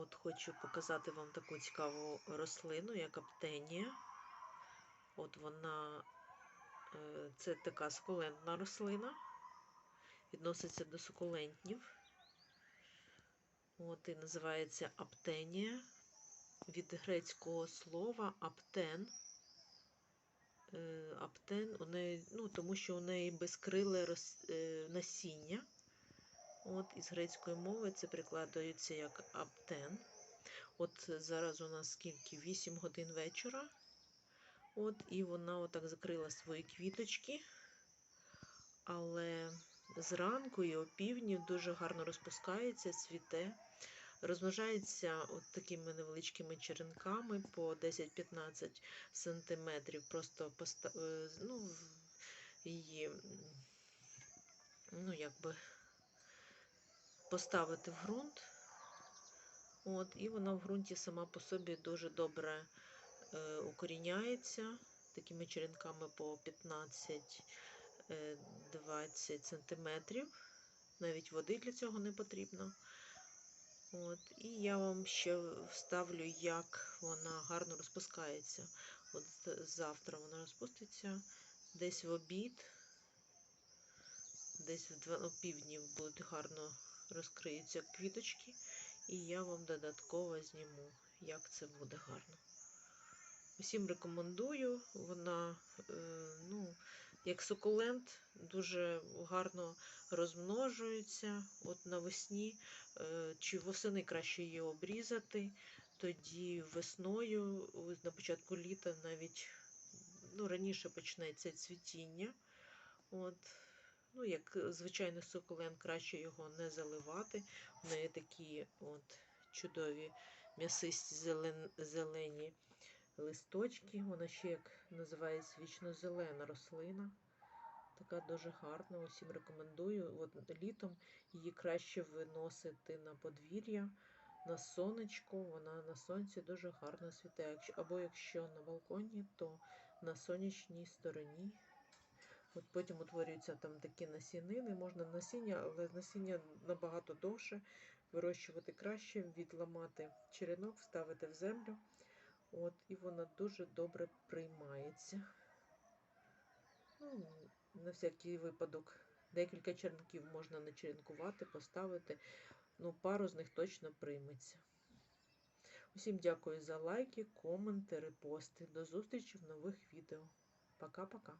От хочу показати вам таку цікаву рослину, як аптенія. От вона, е, це така сукулентна рослина, відноситься до сукулентнів. От і називається аптенія від грецького слова аптен. Е, Аптен у неї, ну, тому що у неї безкриле роз, е, насіння. От із грецької мови це прикладається як аптен. От зараз у нас скільки? 8 годин вечора. От, і вона отак закрила свої квіточки. Але зранку і опівдні дуже гарно розпускається, цвіте. Розмножається от такими невеличкими черенками по 10-15 сантиметрів. Просто е, ну, її, ну, якби поставити в ґрунт. От, і вона в ґрунті сама по собі дуже добре е, укоріняється такими черенками по 15-20 сантиметрів. Навіть води для цього не потрібно. От, і я вам ще вставлю, як вона гарно розпускається. От завтра вона розпуститься десь в обід, десь в півдні будуть гарно розкриються квіточки, і я вам додатково зніму, як це буде гарно. Усім рекомендую. Вона, е, ну, як сукулент, дуже гарно розмножується. От навесні е, чи восени краще її обрізати. Тоді весною, на початку літа, навіть ну, раніше почнеться цвітіння. От, ну, як звичайний сукулент, краще його не заливати. В неї такі от чудові м'ясисті зелен, зелені листочки. Вона ще як називається вічно-зелена рослина. Така дуже гарна, усім рекомендую. От літом її краще виносити на подвір'я, на сонечко. Вона на сонці дуже гарно. Якщо- Або якщо на балконі, то на сонячній стороні. От потім утворюються там такі насінини. Можна насіння, але насіння набагато довше. Вирощувати краще, відламати черенок, вставити в землю. От, і вона дуже добре приймається. Ну, на всякий випадок. Декілька черенків можна начеренкувати, поставити. Ну, пару з них точно прийметься. Усім дякую за лайки, коменти, репости. До зустрічі в нових відео. Пока-пока.